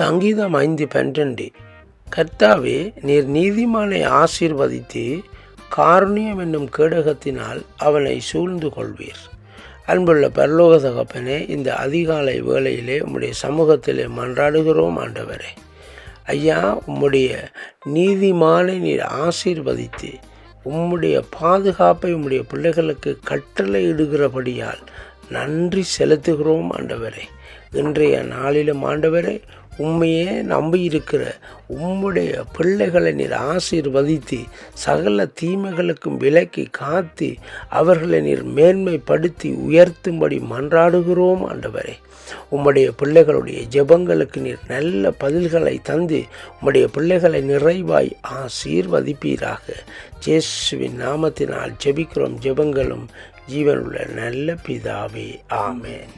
சங்கீதம் ஐந்து பன்னெண்டு கர்த்தாவே நீர் நீதிமானை ஆசீர்வதித்து காருண்யம் என்னும் கேடகத்தினால் அவனை சூழ்ந்து கொள்வீர். அன்புள்ள பரலோக தகப்பனே இந்த அதிகாலை வேளையிலே உம்முடைய சமூகத்திலே மன்றாடுகிறோம் ஆண்டவரே. ஐயா உம்முடைய நீதிமானை நீர் ஆசீர்வதித்து உம்முடைய பாதுகாப்பை உம்முடைய பிள்ளைகளுக்கு கட்டளை இடுகிறபடியால் நன்றி செலுத்துகிறோம் ஆண்டவரே. இன்றைய நாளிலும் ஆண்டவரே உண்மையே நம்பியிருக்கிற உம்முடைய பிள்ளைகளை நீர் ஆசீர்வதித்து சகல தீமைகளுக்கும் விலக்கி காத்து அவர்களை நீர் மேன்மைப்படுத்தி உயர்த்தும்படி மன்றாடுகிறோம் ஆண்டவரே. உம்முடைய பிள்ளைகளுடைய ஜெபங்களுக்கு நீர் நல்ல பதில்களை தந்து உம்முடைய பிள்ளைகளை நிறைவாய் ஆசீர்வதிப்பீராக. ஜேசுவின் நாமத்தினால் ஜெபிக்கிறோம் ஜெபங்களும் ஜீவனுள்ள நல்ல பிதாவே. ஆமேன்.